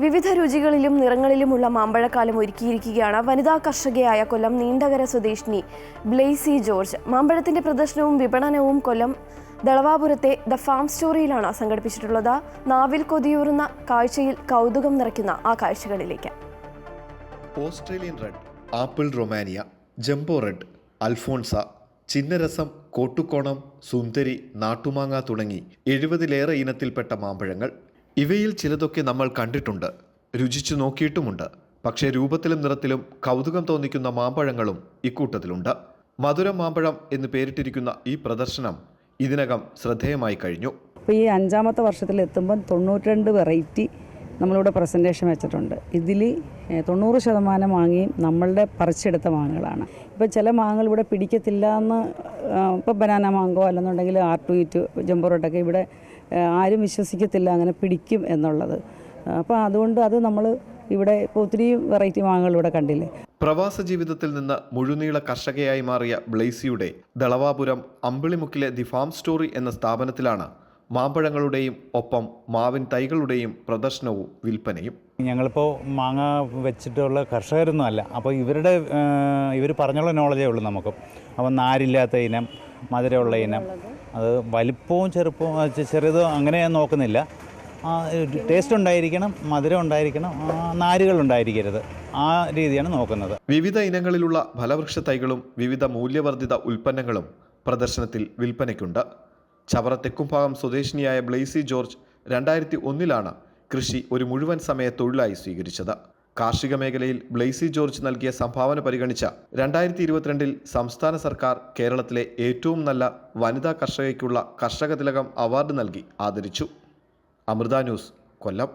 വിവിധ രുചികളിലും നിറങ്ങളിലുമുള്ള മാമ്പഴക്കാലം ഒരുക്കിയിരിക്കുകയാണ് വനിതാ കർഷകയായ കൊല്ലം നീണ്ടകര സ്വദേശിനി ബ്ലെയ്സി ജോർജ്. മാമ്പഴത്തിന്റെ പ്രദർശനവും വിപണനവും കൊല്ലം ദളവാപുരത്തെ ദ ഫാം സ്റ്റോറിയിലാണ് സംഘടിപ്പിച്ചിട്ടുള്ളത്. നാവിൽ കൊതിയൂറുന്ന കാഴ്ചയിൽ കൗതുകം നിറയ്ക്കുന്ന ആ കാഴ്ചകളിലേക്ക്. Australian red apple Romania jumbo red Alphonso Chinnarasam Kottukonam സുന്ദരി നാട്ടുമാങ്ങ തുടങ്ങി എഴുപതിലേറെ ഇനത്തിൽപ്പെട്ട മാമ്പഴങ്ങൾ ഇവയിൽ ചിലതൊക്കെ നമ്മൾ കണ്ടിട്ടുണ്ട് രുചിച്ചു നോക്കിയിട്ടുമുണ്ട്. പക്ഷേ രൂപത്തിലും നിറത്തിലും കൗതുകം തോന്നിക്കുന്ന മാമ്പഴങ്ങളും ഇക്കൂട്ടത്തിലുണ്ട്. മധുരം മാമ്പഴം എന്ന് പേരിട്ടിരിക്കുന്ന ഈ പ്രദർശനം ഇതിനകം ശ്രദ്ധേയമായി കഴിഞ്ഞു. ഈ അഞ്ചാമത്തെ വർഷത്തിൽ എത്തുമ്പം തൊണ്ണൂറ്റിരണ്ട് വെറൈറ്റി നമ്മളിവിടെ പ്രസന്റേഷൻ വെച്ചിട്ടുണ്ട്. ഇതിൽ തൊണ്ണൂറ് ശതമാനം മാങ്ങയും നമ്മളുടെ പറിച്ചെടുത്ത മാങ്ങകളാണ്. ഇപ്പോൾ ചില മാങ്ങകൾ ഇവിടെ പിടിക്കത്തില്ല എന്ന് ഇപ്പോൾ ബനാന മാങ്കോ അല്ലെന്നുണ്ടെങ്കിൽ ആർ ടു ഇറ്റ് ജംബോറോട്ടൊക്കെ ഇവിടെ ആരും വിശ്വസിക്കത്തില്ല അങ്ങനെ പിടിക്കും എന്നുള്ളത്. അപ്പോൾ അതുകൊണ്ട് അത് നമ്മൾ ഇവിടെ ഇപ്പോൾ ഒത്തിരി വെറൈറ്റി മാങ്ങകൾ ഇവിടെ കണ്ടില്ലേ? പ്രവാസ ജീവിതത്തിൽ നിന്ന് മുഴുനീള കർഷകയായി മാറിയ ബ്ലേസിയുടെ ദളവാപുരം അമ്പിളിമുക്കിലെ ദി ഫാം സ്റ്റോറി എന്ന സ്ഥാപനത്തിലാണ് മാമ്പഴങ്ങളുടെയും ഒപ്പം മാവിൻ തൈകളുടെയും പ്രദർശനവും വിൽപ്പനയും. ഞങ്ങളിപ്പോൾ മാങ്ങ വെച്ചിട്ടുള്ള കർഷകരൊന്നും അല്ല. അപ്പോൾ ഇവരുടെ ഇവർ പറഞ്ഞുള്ള നോളജേ ഉള്ളൂ നമുക്ക്. അപ്പോൾ നാരില്ലാത്ത ഇനം മധുരമുള്ള ഇനം അത് വലിപ്പവും ചെറുപ്പവും ചെറുത് അങ്ങനെ ഞാൻ നോക്കുന്നില്ല. ടേസ്റ്റ് ഉണ്ടായിരിക്കണം മധുരം ഉണ്ടായിരിക്കണം നാരുകൾ ഉണ്ടായിരിക്കരുത്. ആ രീതിയാണ് നോക്കുന്നത്. വിവിധ ഇനങ്ങളിലുള്ള ഫലവൃക്ഷ തൈകളും വിവിധ മൂല്യവർദ്ധിത ഉൽപ്പന്നങ്ങളും പ്രദർശനത്തിൽ വിൽപ്പനയ്ക്കുണ്ട്. ചവറ തെക്കുംഭാഗം സ്വദേശിനിയായ ബ്ലെയ്സി ജോർജ് രണ്ടായിരത്തി ഒന്നിലാണ് കൃഷി ഒരു മുഴുവൻ സമയ തൊഴിലായി സ്വീകരിച്ചത്. കാർഷിക മേഖലയിൽ ബ്ലെയ്സി ജോർജ് നൽകിയ സംഭാവന പരിഗണിച്ച രണ്ടായിരത്തി ഇരുപത്തിരണ്ടിൽ സംസ്ഥാന സർക്കാർ കേരളത്തിലെ ഏറ്റവും നല്ല വനിതാ കർഷകയ്ക്കുള്ള കർഷക തിലകം അവാർഡ് നൽകി ആദരിച്ചു. അമൃത ന്യൂസ് കൊല്ലം.